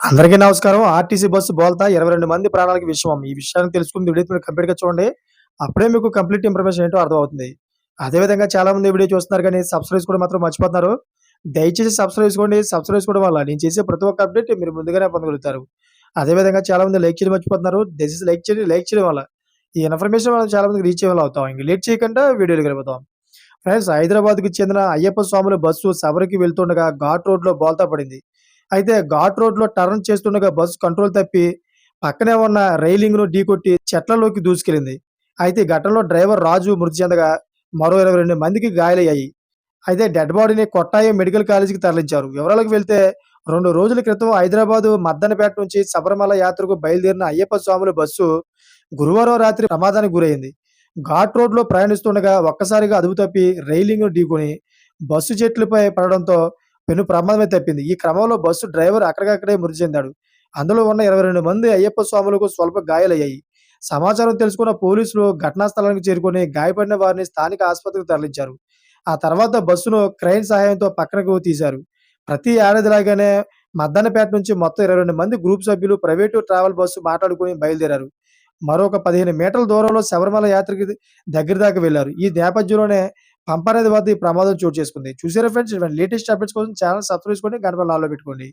అందరికీ నమస్కారం. RTC bus బోల్తా 22 మంది ప్రాణాలకు విషయం ఈ విషయాన్ని తెలుసుకుంది వీడియో మీరు కంప్లీట్‌గా చూడండి. అప్పుడే మీకు కంప్లీట్ ఇన్ఫర్మేషన్ ఏంటో అర్థమవుతుంది. అదే విధంగా చాలామంది వీడియో చూస్తున్నారు కానీ సబ్స్క్రైబ్ కూడా మాత్రం మర్చిపోతున్నారు. దయచేసి సబ్స్క్రైబ్ చేసుకోండి. సబ్స్క్రైబ్ చేసుకోవడం వల్ల నేను చేసే ప్రతి ఒక్క అప్డేట్ మీరు ముందుగానే పొందగలుగుతారు. అదే విధంగా చాలామంది లైక్ చేయడం మర్చిపోతున్నారు. దయచేసి లైక్ చేయండి. లైక్ చేయడం వల్ల ఈ ఇన్ఫర్మేషన్ మనం చాలా మందికి రీచ్ అవ్వాలి అవుతాం. ఇంక లేట్ చేయకుండా వీడియోలు గెలుపుతాం ఫ్రెండ్స్ హైదరాబాద్కు చెందిన అయ్యప్ప స్వాముల బస్సు సబరికి వెళ్తుండగా ఘాట్ రోడ్‌లో బోల్తా పడింది. అయితే ఘాట్ రోడ్‌లో టర్న్ చేస్తుండగా బస్సు కంట్రోల్ తప్పి పక్కనే ఉన్న రైలింగ్‌ను ఢీకొట్టి చెట్లలోకి దూసుకెళ్ళింది. అయితే ఘటనలో డ్రైవర్ రాజు మృతి చెందగా మరో 22 మందికి గాయాలయ్యాయి. అయితే డెడ్ బాడీని కొట్టాయం మెడికల్ కాలేజీకి తరలించారు. వివరాలకు వెళ్తే రెండు రోజుల క్రితం హైదరాబాదు మద్దనపేట నుంచి శబరిమల యాత్రకు బయలుదేరిన అయ్యప్ప స్వాముల బస్సు గురువారం రాత్రి ప్రమాదానికి గురైంది. ఘాట్ రోడ్‌లో ప్రయాణిస్తుండగా ఒక్కసారిగా అదుపు తప్పి రైలింగ్‌ను ఢీకొని బస్సు చెట్లపై పడడంతో పెను ప్రమాదమే తప్పింది. ఈ క్రమంలో బస్సు డ్రైవర్ అక్కడికక్కడే మృతి చెందాడు. అందులో ఉన్న 22 మంది అయ్యప్ప స్వాములకు స్వల్ప గాయాలయ్యాయి. సమాచారం తెలుసుకున్న పోలీసులు ఘటనా స్థలానికి చేరుకుని గాయపడిన వారిని స్థానిక ఆసుపత్రికి తరలించారు. ఆ తర్వాత బస్సును క్రైన్ సహాయంతో పక్కనకు తీశారు. ప్రతి ఏడాదిలాగానే మద్దనపేట నుంచి మొత్తం 22 మంది గ్రూప్ సభ్యులు ప్రైవేటు ట్రావెల్ బస్సు మాట్లాడుకొని బయలుదేరారు. మరొక 15 మీటర్ల దూరంలో శబరిమల యాత్రకి దగ్గర దాకా వెళ్ళారు. ఈ నేపథ్యంలోనే పంపనది వద్ద ఈ ప్రమాదం చోటు చేసుకుంది. చూసారా ఫ్రెండ్స్ ఇటువంటి లేటెస్ట్ అప్డేట్స్ కోసం ఛానల్ సబ్స్క్రైబ్ చేసుకోండి. గంట లాలో పెట్టుకోండి.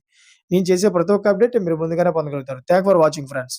నేను చేసే ప్రతి ఒక్క అప్డేట్ మీరు ముందుగానే పొందగలుగుతారు. Thank for watching friends.